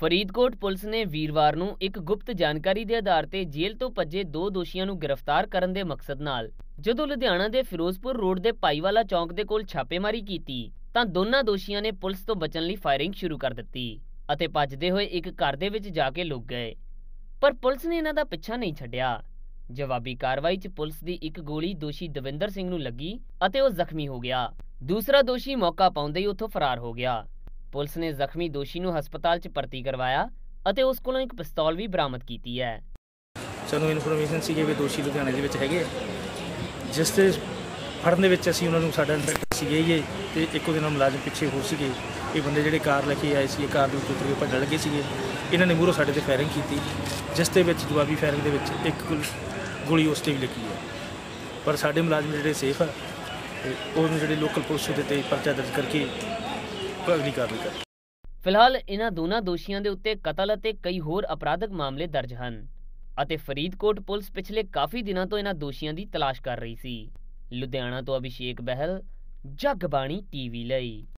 Faridkot police ਨੇ ਵੀਰਵਾਰ ਨੂੰ ਇੱਕ ਗੁਪਤ ਜਾਣਕਾਰੀ ਦੇ ਆਧਾਰ ਤੇ ਜੇਲ੍ਹ ਤੋਂ ਭੱਜੇ ਦੋ ਦੋਸ਼ੀਆਂ ਨੂੰ ਗ੍ਰਿਫਤਾਰ ਕਰਨ ਦੇ ਮਕਸਦ ਨਾਲ, ਜਦੋਂ ਲੁਧਿਆਣਾ ਦੇ ਫਿਰੋਜ਼ਪੁਰ ਰੋਡ ਦੇ ਭਾਈਵਾਲਾ ਚੌਂਕ ਦੇ ਕੋਲ ਛਾਪੇਮਾਰੀ ਕੀਤੀ, ਤਾਂ ਦੋਨਾਂ ਦੋਸ਼ੀਆਂ ਨੇ ਪੁਲਿਸ ਤੋਂ ਬਚਣ ਲਈ ਫਾਇਰਿੰਗ ਸ਼ੁਰੂ ਕਰ ਦਿੱਤੀ ਅਤੇ ਭੱਜਦੇ ਹੋਏ ਇੱਕ ਘਰ ਦੇ ਵਿੱਚ ਜਾ ਕੇ ਲੁਕ ਗਏ। ਪਰ ਪੁਲਿਸ ਨੇ ਇਹਨਾਂ ਦਾ ਪਿੱਛਾ ਨਹੀਂ ਛੱਡਿਆ। ਜਵਾਬੀ ਕਾਰਵਾਈ 'ਚ ਪੁਲਿਸ ਦੀ ਇੱਕ ਗੋਲੀ ਦੋਸ਼ੀ ਦਵਿੰਦਰ ਸਿੰਘ ਨੂੰ ਲੱਗੀ ਅਤੇ ਉਹ ਜ਼ਖਮੀ ਹੋ ਗਿਆ। ਦੂਸਰਾ ਦੋਸ਼ੀ ਮੌਕਾ ਪਾਉਂਦੇ ਹੀ ਉੱਥੋਂ ਫਰਾਰ ਹੋ ਗਿਆ। ਪੁਲਿਸ ਨੇ ਜ਼ਖਮੀ ਦੋਸ਼ੀ ਨੂੰ ਹਸਪਤਾਲ 'ਚ ਭਰਤੀ ਕਰਵਾਇਆ ਅਤੇ ਉਸ ਕੋਲੋਂ ਇੱਕ ਪਿਸਤੌਲ ਵੀ ਬਰਾਮਦ ਕੀਤੀ ਹੈ। ਸਾਨੂੰ ਇਨਫੋਰਮੇਸ਼ਨ ਸੀ ਕਿ ਵੀ ਦੋਸ਼ੀ ਲੁਧਿਆਣੇ ਦੇ ਵਿੱਚ ਹੈਗੇ ਆ। ਜਿਸ ਤੇ ਫੜਨ ਦੇ ਵਿੱਚ ਅਸੀਂ ਉਹਨਾਂ ਨੂੰ ਸਾਡਾ ਇੰਟਰੈਕਟ ਸੀਗੇ ਹੀ ਇਹ ਤੇ ਇੱਕ ਉਹਦੇ ਮੁਲਾਜ਼ਮ ਪਿੱਛੇ ਹੋ ਸੀਗੇ। ਇਹ ਬੰਦੇ ਜਿਹੜੇ ਕਾਰ ਲੈ ਕੇ ਆਏ ਸੀ ਇਹ ਕਾਰ ਦੇ ਉੱਤੇ ਉਤਰ ਕੇ ਭੱਜਣ ਲੱਗੇ ਸੀਗੇ। ਇਹਨਾਂ ਨੇ ਮੂਹਰੋਂ ਸਾਡੇ ਤੇ ਫਾਇਰਿੰਗ ਕੀਤੀ, ਜਿਸ ਦੇ ਵਿੱਚ ਜਵਾਬੀ ਫਾਇਰਿੰਗ ਦੇ ਵਿੱਚ ਇੱਕ ਗੋਲੀ ਉਸ ਤੇ ਵੀ ਲੱਗੀ ਹੈ। ਪਰ ਸਾਡੇ ਮੁਲਾਜ਼ਮ ਜਿਹੜੇ ਸੇਫ ਆ, ਤੇ ਉਹਨੂੰ ਜਿਹੜੇ ਲੋਕਲ ਪੁਲਿਸ ਦੇ ਤੇ ਪਰਚਾ ਦਰਜ ਕਰਕੇ ਅਗਲੀ ਕਾਰਵਾਈ ਕਰ ਫਿਲਹਾਲ ਇਹਨਾਂ ਦੋਨਾਂ ਦੋਸ਼ੀਆਂ ਦੇ ਉੱਤੇ ਕਤਲ ਅਤੇ ਕਈ ਹੋਰ ਅਪਰਾਧਕ ਮਾਮਲੇ ਦਰਜ ਹਨ ਅਤੇ ਫਰੀਦਕੋਟ ਪੁਲਿਸ ਪਿਛਲੇ ਕਾਫੀ ਦਿਨਾਂ ਤੋਂ ਇਹਨਾਂ ਦੋਸ਼ੀਆਂ ਦੀ ਤਲਾਸ਼ ਕਰ ਰਹੀ ਸੀ। ਲੁਧਿਆਣਾ ਤੋਂ ਅਭਿਸ਼ੇਕ ਬਹਿਲ ਜਗਬਾਣੀ ਟੀਵੀ ਲਈ।